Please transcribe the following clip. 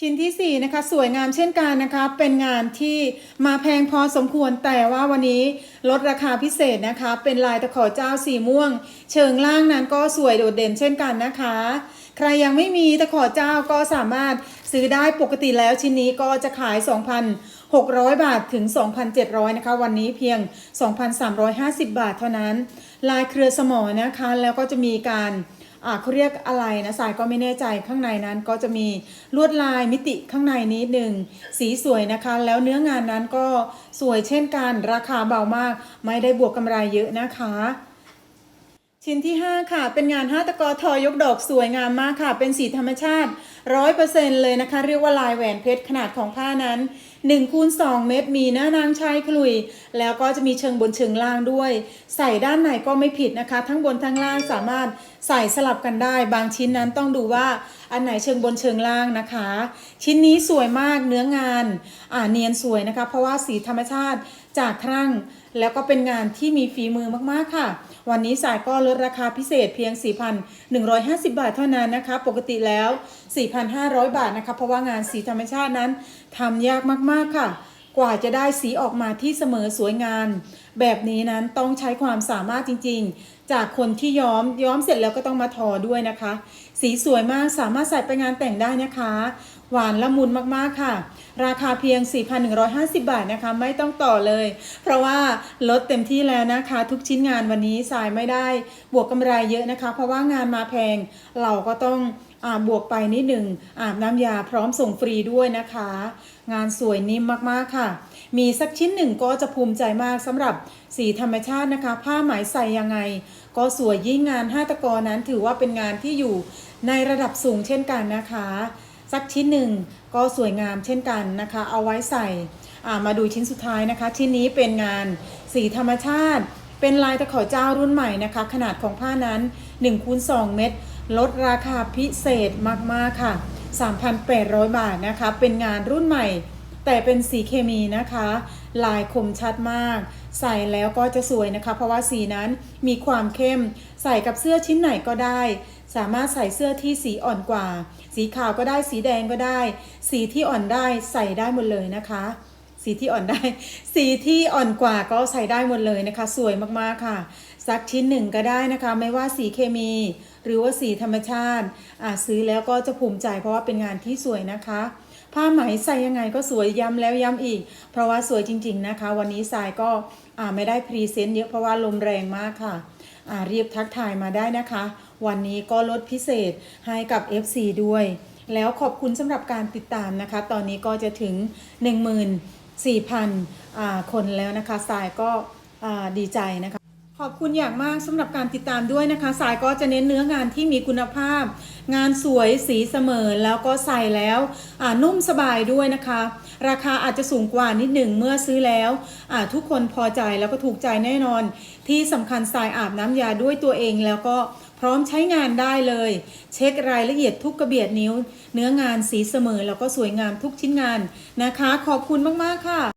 ชิ้นที่ 4 นะคะสวยงามเช่นกันนะคะ เป็นงานที่มาแพงพอสมควรแต่ว่าวันนี้ลดราคาพิเศษนะคะ เป็นลายตะขอเจ้าสีม่วง เชิงล่างนั้นก็สวยโดดเด่นเช่นกันนะคะ ใครยังไม่มีตะขอเจ้าก็สามารถซื้อได้ปกติแล้วชิ้นนี้ก็จะขาย 2,600 บาทถึง 2,700 นะคะ วันนี้เพียง 2,350 บาทเท่านั้น ลายเครือสมอนะคะแล้วก็จะมีการ เขาเรียกอะไรนะสายก็ไม่แน่ใจข้างในนั้นก็จะมีลวดลายมิติข้างในนิดหนึ่งสีสวยนะคะ แล้วเนื้องานนั้นก็สวยเช่นกันราคาเบามาก ไม่ได้บวกกำไรเยอะนะคะ ชิ้นที่ 5 ค่ะ เป็นงานห้าตะกอทอยกดอกสวยงามมากค่ะ เป็นสีธรรมชาติ 100%เลยนะคะ เรียกว่าลายแหวนเพชรขนาดของผ้านั้น1คูณ2เม็ดมีหน้านางชายขลุย แล้วก็จะมีเชิงบนเชิงล่างด้วย ใส่ด้านไหนก็ไม่ผิดนะคะ ทั้งบนทั้งล่างสามารถใส่สลับกันได้ บางชิ้นนั้นต้องดูว่า อันไหนเชิงบนเชิงล่างนะคะ ชิ้นนี้สวยมากเนื้องานอ่าเนียนสวยนะคะ เพราะว่าสีธรรมชาติจากครั่ง แล้วก็เป็นงานที่มีฝีมือมากๆค่ะ วันนี้สายก็ลดราคาพิเศษเพียง 4,150 บาทเท่านั้นนะคะ ปกติแล้ว 4,500 บาทนะคะ เพราะว่างานสีธรรมชาตินั้นทำยากมากๆค่ะ กว่าจะได้สีออกมาที่เสมอสวยงามแบบนี้นั้นต้องใช้ความสามารถจริงๆ จากคนที่ย้อมย้อมเสร็จแล้วก็ต้องมาทอด้วยนะคะ สีสวยมากสามารถใส่ไปงานแต่งได้นะคะ หวานละมุนมากๆค่ะ ราคาเพียง 4,150 บาทนะคะ ไม่ต้องต่อเลย เพราะว่าลดเต็มที่แล้วนะคะ ทุกชิ้นงานวันนี้สายไม่ได้บวกกำไรเยอะนะคะ เพราะว่างานมาแพงเราก็ต้อง อาบวกไปนิดหนึ่งอาบน้ำยาพร้อมส่งฟรีด้วยนะคะ งานสวยนิ่มมากๆค่ะ มีสักชิ้นหนึ่งก็จะภูมิใจมากสำหรับสีธรรมชาตินะคะ ผ้าไหมใส่ยังไง ก็สวยยิ่งงานห้าตะกอนั้นถือว่าเป็นงานที่อยู่ในระดับสูงเช่นกันนะคะ สักชิ้นหนึ่งก็สวยงามเช่นกันนะคะ เอาไว้ใส่อ่ามาดูชิ้นสุดท้ายนะคะ ชิ้นนี้เป็นงานสีธรรมชาติ เป็นลายตะขอเจ้ารุ่นใหม่นะคะ ขนาดของผ้านั้น1คูณ2เม็ด ลดราคาพิเศษมากๆค่ะ 3,800 บาทนะคะ เป็นงานรุ่นใหม่ แต่เป็นสีเคมีนะคะ ลายคมชัดมาก ใส่แล้วก็จะสวยนะคะ เพราะว่าสีนั้นมีความเข้ม ใส่กับเสื้อชิ้นไหนก็ได้ สามารถใส่เสื้อที่สีอ่อนกว่า สีขาวก็ได้ สีแดงก็ได้ สีที่อ่อนได้ใส่ได้หมดเลยนะคะ สีที่อ่อนได้ สีที่อ่อนกว่าก็ใส่ได้หมดเลยนะคะ สวยมากๆค่ะ สักชิ้นหนึ่งก็ได้นะคะ ไม่ว่าสีเคมี หรือว่าสีธรรมชาติอ่าซื้อแล้วก็จะภูมิใจเพราะว่าเป็นงานที่สวยนะคะผ้าไหมใส่ยังไงก็สวยย้ำแล้วย้ำอีก เพราะว่าสวยจริง ๆนะคะ วันนี้สายก็อ่าไม่ได้พรีเซนต์เยอะเพราะว่าลมแรงมากค่ะอ่ารีบทักทายมาได้นะคะ วันนี้ก็ลดพิเศษให้กับ FC ด้วย แล้วขอบคุณสำหรับการติดตามนะคะ ตอนนี้ก็จะถึง14,000อ่าคนแล้วนะคะสายก็ดีใจนะคะขอบคุณอย่างมากสำหรับการติดตามด้วยนะคะ สายก็จะเน้นเนื้องานที่มีคุณภาพ งานสวยสีเสมอแล้วก็ใส่แล้วนุ่มสบายด้วยนะคะ ราคาอาจจะสูงกว่านิดหนึ่งเมื่อซื้อแล้วทุกคนพอใจแล้วก็ถูกใจแน่นอน ที่สำคัญสายอาบน้ำยาด้วยตัวเองแล้วก็ พร้อมใช้งานได้เลย เช็ครายละเอียดทุกกระเบียดนิ้ว เนื้องานสีเสมอแล้วก็สวยงามทุกชิ้นงานนะคะ ขอบคุณมาก ๆ ค่ะ